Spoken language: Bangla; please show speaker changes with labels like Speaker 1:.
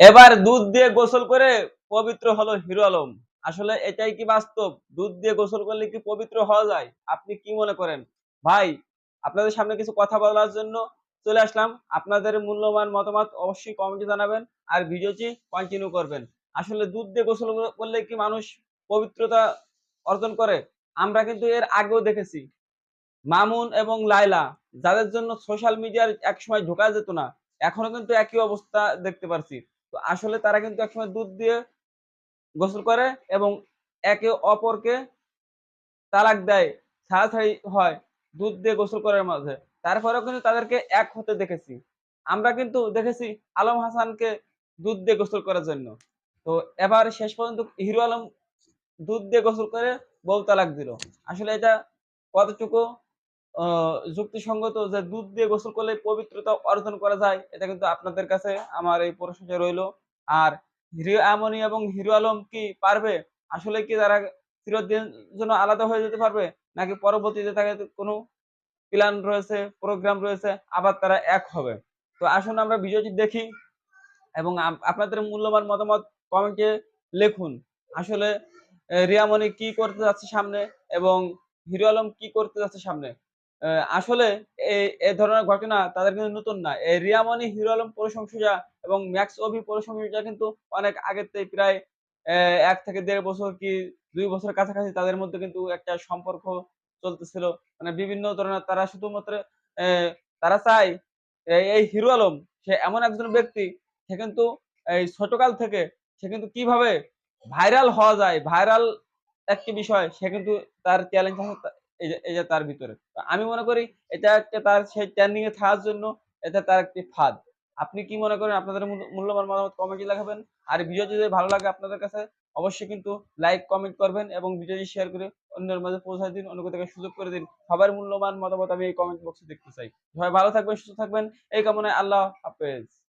Speaker 1: এবার দুধ দিয়ে গোসল করে পবিত্র হলো হিরো আলম। আসলে এটাই কি বাস্তব? দুধ দিয়ে গোসল করলে কি পবিত্র হওয়া যায়? আপনি কি মনে করেন? ভাই, আপনাদের সামনে কিছু কথা বলার জন্য চলে আসলাম। আপনাদের মূল্যবান মতামত অবশ্যই কমেন্টে জানাবেন আর ভিডিওটি কন্টিনিউ করবেন। আসলে দুধ দিয়ে গোসল করলে কি মানুষ পবিত্রতা অর্জন করে? আমরা কিন্তু এর আগেও দেখেছি। মামুন এবং লাইলা যাদের জন্য সোশ্যাল মিডিয়ার একসময় ঢোকা যেত না, এখনও কিন্তু একই অবস্থা দেখতে পারছি। তো আসলে তারা কিন্তু একসময় দুধ দিয়ে গোসল করে এবং একে অপরকে তালাক দেয়। ছাড়াছাড়ি হয় দুধ দিয়ে গোসল করার মাঝে। তারপরেও কিন্তু তাদেরকে এক হতে দেখেছি। আমরা কিন্তু দেখেছি আলম হাসানকে দুধ দিয়ে গোসল করার জন্য। তো এবার শেষ পর্যন্ত হিরো আলম দুধ দিয়ে গোসল করে বউ তালাক দিল। আসলে এটা কতটুকু যুক্তিসঙ্গত যে দুধ দিয়ে গোসল করলে পবিত্রতা অর্জন করা যায়, এটা কিন্তু আপনাদের কাছে আমার এই প্রশ্নটা রইল। আর হিরো আমনি এবং হিরো আলম কি পারবে? আসলে কি তারা চিরদিন জন্য আলাদা হয়ে যেতে পারবে? নাকি পরবর্তীতে তাকে কোনো প্ল্যান রয়েছে প্রোগ্রাম রয়েছে, আবার তারা এক হবে। তো আসুন আমরা ভিডিওটি দেখি এবং আপনাদের মূল্যবান মতামত কমেন্টে লিখুন। আসলে রিয়ামণি কি করতে যাচ্ছে সামনে এবং হিরো আলম কি করতে যাচ্ছে সামনে? আসলে এই এই ধরনের ঘটনা তাদের কিন্তু নতুন না। এই রিয়ামণি হিরো আলম প্রশংসা এবং ম্যাক্স অভি প্রশংসা কিন্তু অনেক আগের থেকে প্রায় এক থেকে দেড় বছর কি দুই বছর কাছাকাছি তাদের মধ্যে কিন্তু একটা সম্পর্ক চলতেছিল। মানে বিভিন্ন ধরনের তারা শুধুমাত্র তারা চায় এই- হিরো আলম, সে এমন একজন ব্যক্তি, সে কিন্তু এই ছোটকাল থেকে সে কিন্তু কীভাবে ভাইরাল হওয়া যায়, ভাইরাল একটি বিষয়, সে কিন্তু তার চ্যালেঞ্জ এই যে তার ভিতরে। আমি মনে করি এটা একটা তার সেই ট্রেন্ডিং এ থাকার জন্য এটা তার একটি ফাঁদ। আপনি কি মনে করেন, আপনাদের মূল্যবান মতামত কমেন্টে লেখাবেন আর ভিডিও যদি ভালো লাগে আপনাদের কাছে অবশ্যই কিন্তু লাইক কমেন্ট করবেন এবং ভিডিওটি শেয়ার করে অন্যের মাঝে পৌঁছায় দিন, অন্য থেকে সুযোগ করে দিন। সবার মূল্যবান মতামত আমি এই কমেন্ট বক্সে দেখতে চাই। সবাই ভালো থাকবেন, সুস্থ থাকবেন। এই কামনায় আল্লাহ হাফেজ।